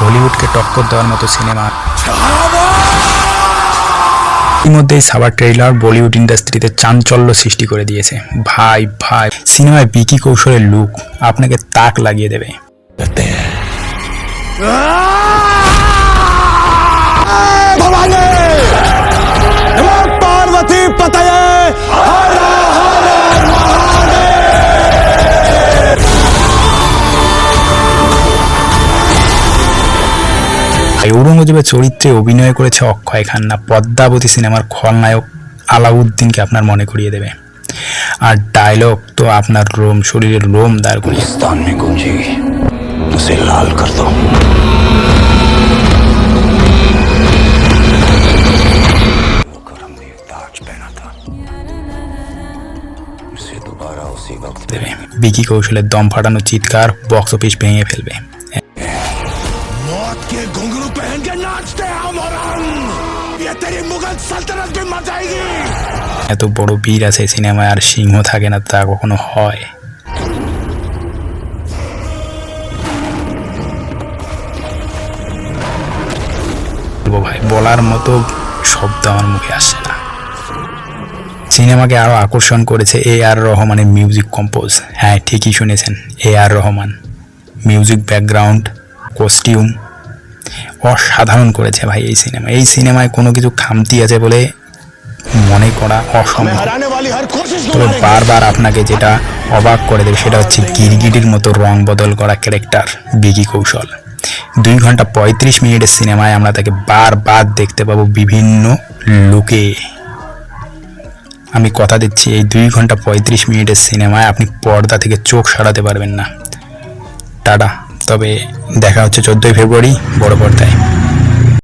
হলিউডকে টক্কর দেওয়ার মতো সিনেমা। ইতিমধ্যেই সাবার ট্রেইলার বলিউড ইন্ডাস্ট্রিতে চাঞ্চল্য সৃষ্টি করে দিয়েছে। ভাই ভাই, সিনেমায় বিকি কৌশলের লুক আপনাকে তাক লাগিয়ে দেবে। ভাই ঔরঙ্গজেবের চরিত্রে অভিনয় করেছে অক্ষয় খান্না পদ্মাবতী সিনেমার খলনায়ক আলাউদ্দিনকে আপনার মনে করিয়ে দেবে। আর ডায়লগ তো আপনার রোম শরীরের রোম দাঁড় করিয়ে লাল বিকি কৌশলের দম ফাটানো চিৎকার বক্স অফিস ভেঙে ফেলবে। मौत के घुंघरू पहन के नाचते हैं हम और हम ये तेरी मुगल सल्तनत भी मर जाएगी এত বড় বীর আছে সিনেমায় আর সিংহ থাকে না তা কখনো হয় বলবো ভাই বলার মতো শব্দ আমার মুখে আসছে না সিনেমাকে আরও আকর্ষণ করেছে এ আর রহমানের মিউজিক কম্পোজ হ্যাঁ ঠিকই শুনেছেন A R Rahman music background costume অসাধারণ করেছে ভাই এই সিনেমা। এই সিনেমায় কোনো কিছু খামতি আছে বলে মনে করা অসম্ভব। তবে বারবার আপনাকে যেটা অবাক করে দেবে সেটা হচ্ছে গিরগিটির মতো রং বদল করা ক্যারেক্টার বিকি কৌশল। দুই ঘণ্টা পঁয়ত্রিশ মিনিটের সিনেমায় আমরা তাকে বারবার দেখতে পাবো বিভিন্ন লুকে। আমি কথা দিচ্ছি, এই দুই ঘণ্টা পঁয়ত্রিশ মিনিটের সিনেমায় আপনি পর্দা থেকে চোখ সরাতে পারবেন না। টাটা। তবে দেখা হচ্ছে চোদ্দোই ফেব্রুয়ারি বড় পর্দায়।